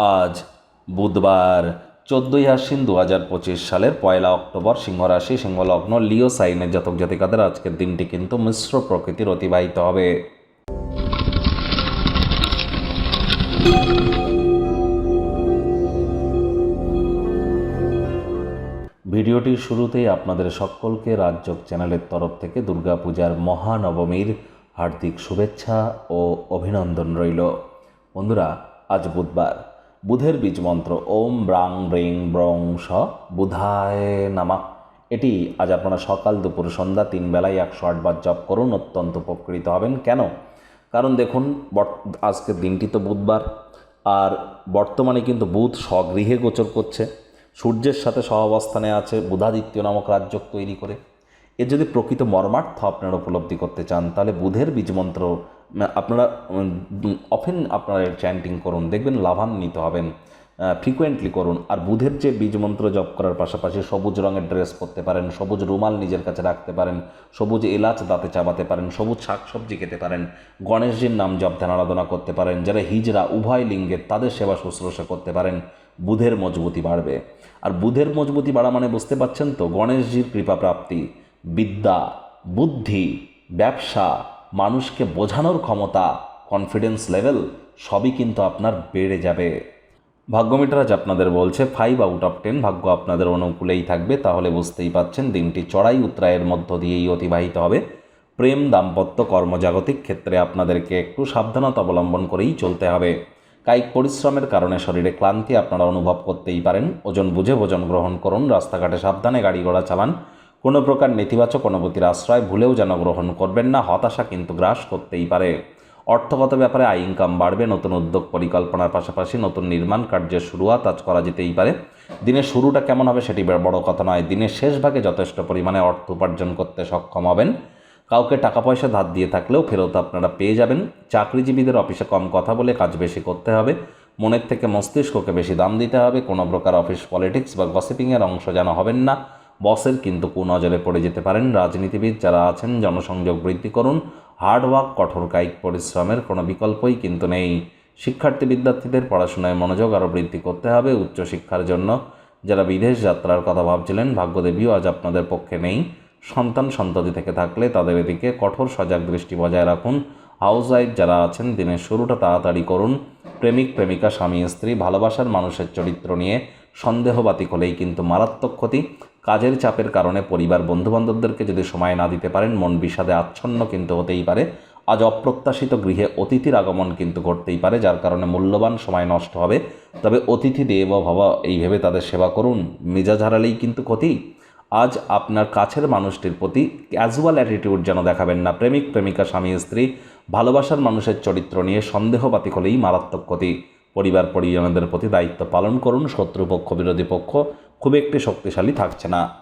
আজ বুধবার চোদ্দোই আশ্বিন দু হাজার পঁচিশ সালের পয়লা অক্টোবর সিংহ রাশি সিংহলগ্ন লিও সাইনের জাতক জাতিকাদের আজকের দিনটি কিন্তু মিশ্র প্রকৃতির অতিবাহিত হবে। ভিডিওটির শুরুতেই আপনাদের সকলকে রাজযোগ চ্যানেলের তরফ থেকে দুর্গাপূজার মহানবমীর হার্দিক শুভেচ্ছা ও অভিনন্দন রইল। বন্ধুরা, আজ বুধবার। বুধের বীজ মন্ত্র ওম ব্রাং ব্রিং ব্রং স বুধায় নামা। এটি আজ আপনারা সকাল দুপুর সন্ধ্যা তিন বেলায় একশো আটবার জপ করুন, অত্যন্ত উপকৃত হবেন। কেন? কারণ দেখুন আজকের দিনটি তো বুধবার, আর বর্তমানে কিন্তু বুধ স্বগৃহে গোচর করছে। সূর্যের সাথে সহাবস্থানে আছে বুধাদিত্য নামক রাজ্য তৈরি করে। এর যদি প্রকৃত মর্মার্থ আপনারা উপলব্ধি করতে চান, তাহলে বুধের বীজমন্ত্র আপনারা অফেন আপনারা চ্যান্টিং করুন, দেখবেন লাভান্বিত হবেন ফ্রিকুয়েন্টলি করুন। আর বুধের যে বীজমন্ত্র জপ করার পাশাপাশি সবুজ রঙের ড্রেস পরতে পারেন, সবুজ রুমাল নিজের কাছে রাখতে পারেন, সবুজ এলাচ দাঁতে চাবাতে পারেন, সবুজ শাকসবজি খেতে পারেন, গণেশজির নাম জপ ধ্যান আরাধনা করতে পারেন, যারা হিজরা উভয় লিঙ্গের তাদের সেবা শুশ্রূষা করতে পারেন, বুধের মজবুতি বাড়বে। আর বুধের মজবুতি বাড়া মানে বুঝতে পারছেন তো, গণেশজির কৃপা প্রাপ্তি। বিদ্যা, বুদ্ধি, ব্যবসা, মানুষকে বোঝানোর ক্ষমতা কনফিডেন্স লেভেল সবই কিন্তু আপনার বেড়ে যাবে। ভাগ্যমিটার আপনাদের বলছে ফাইভ আউট অফ টেন ভাগ্য আপনাদের অনুকূলেই থাকবে। তাহলে বুঝতেই পাচ্ছেন, দিনটি চড়াই উত্তরায়ের মধ্য দিয়েই অতিবাহিত হবে। প্রেম, দাম্পত্য, কর্মজাগতিক ক্ষেত্রে আপনাদেরকে একটু সাবধানতা অবলম্বন করেই চলতে হবে। কায়িক পরিশ্রমের কারণে শরীরে ক্লান্তি আপনারা অনুভব করতেই পারেন। ওজন বুঝে ভোজন গ্রহণ করুন, রাস্তাঘাটে সাবধানে গাড়ি ঘোড়া চালান। কোনো প্রকার নেতিবাচক অনুভূতির আশ্রয় ভুলেও যেন গ্রহণ করবেন না, হতাশা কিন্তু গ্রাস করতেই পারে। অর্থগত ব্যাপারে আয় ইনকাম বাড়বে, নতুন উদ্যোগ পরিকল্পনার পাশাপাশি নতুন নির্মাণ কার্যের শুরুয়াত আজ করা যেতেই পারে। দিনের শুরুটা কেমন হবে সেটি বড় কথা নয়। দিনের শেষ ভাগে যথেষ্ট পরিমাণে অর্থ উপার্জন করতে সক্ষম হবেন। কাউকে টাকা পয়সা ধার দিয়ে থাকলেও ফেরত আপনারা পেয়ে যাবেন। চাকরিজীবীদের অফিসে কম কথা বলে কাজ বেশি করতে হবে। মনের থেকে মস্তিষ্ককে বেশি দাম দিতে হবে। কোনো প্রকার অফিস পলিটিক্স বা গসিপিংয়ের অংশ যেন হবেন না। বসের কিন্তু কুনজরে পড়ে যেতে পারেন রাজনীতিবিদ যারা আছেন, জনসংযোগ বৃদ্ধি করুন হার্ডওয়ার্ক কঠোর কায়িক পরিশ্রমের কোনো বিকল্পই কিন্তু নেই। শিক্ষার্থী বিদ্যার্থীদের পড়াশোনায় মনোযোগ আরও বৃদ্ধি করতে হবে উচ্চশিক্ষার জন্য। যারা বিদেশ যাত্রার কথা ভাবছিলেন, ভাগ্যদেবীও আজ আপনাদের পক্ষে নেই। সন্তান সন্ততি থেকে থাকলে তাদের এদিকে কঠোর সজাগ দৃষ্টি বজায় রাখুন। হাউস ওয়াইফ যারা আছেন, দিনের শুরুটা তাড়াতাড়ি করুন। প্রেমিক, প্রেমিকা, স্বামী, স্ত্রী, ভালোবাসার মানুষের চরিত্র নিয়ে সন্দেহবাতিক হলেই কিন্তু মারাত্মক ক্ষতি। কাজের চাপের কারণে পরিবার বন্ধুবান্ধবদেরকে যদি সময় না দিতে পারেন, মন বিষাদে আচ্ছন্ন কিন্তু হতেই পারে। আজ অপ্রত্যাশিত গৃহে অতিথির আগমন কিন্তু ঘটতেই পারে, যার কারণে মূল্যবান সময় নষ্ট হবে। তবে অতিথি দেব, ভব, এই ভেবে তাদের সেবা করুন। মেজাজ হারালেই কিন্তু ক্ষতি। আজ আপনার কাছের মানুষটির প্রতি ক্যাজুয়াল অ্যাটিটিউড যেন দেখাবেন না। প্রেমিক, প্রেমিকা, স্বামী, স্ত্রী, ভালোবাসার মানুষের চরিত্র নিয়ে সন্দেহবাতিক হলেই মারাত্মক ক্ষতি। পরিবার পরিজনদের প্রতি দায়িত্ব পালন করুন, শত্রুপক্ষ, বিরোধী পক্ষ খুব একটি শক্তিশালী থাকছে না।